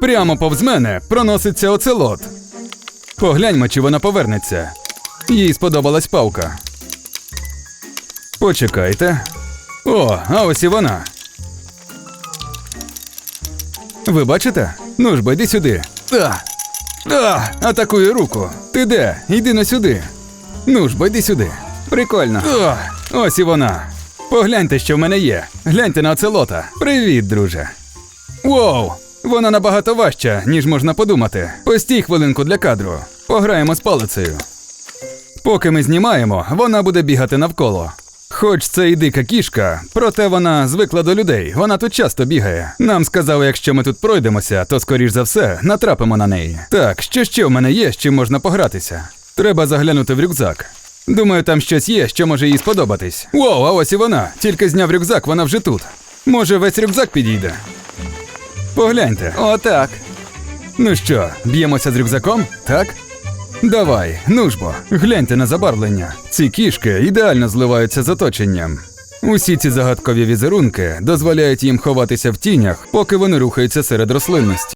Прямо повз мене проноситься оцелот. Погляньмо, чи вона повернеться. Їй сподобалась павка. Почекайте. О, а ось і вона. Ви бачите? Ну ж бо сюди. А! А! Атакує руку. Ти де? Йди на сюди. Ну ж бо сюди. Прикольно. О, ось і вона. Погляньте, що в мене є. Гляньте на оцелота. Привіт, друже. Воу! Вона набагато важча, ніж можна подумати. Постій хвилинку для кадру. Пограємо з палицею. Поки ми знімаємо, вона буде бігати навколо. Хоч це і дика кішка, проте вона звикла до людей. Вона тут часто бігає. Нам сказали, якщо ми тут пройдемося, то скоріш за все натрапимо на неї. Так, що ще в мене є, з чим можна погратися? Треба заглянути в рюкзак. Думаю, там щось є, що може їй сподобатись. Воу, а ось і вона. Тільки зняв рюкзак, вона вже тут. Може, весь рюкзак підійде. Погляньте. Отак. Ну що, б'ємося з рюкзаком? Так? Давай, ну ж бо, гляньте на забарвлення. Ці кішки ідеально зливаються з оточенням. Усі ці загадкові візерунки дозволяють їм ховатися в тінях, поки вони рухаються серед рослинності.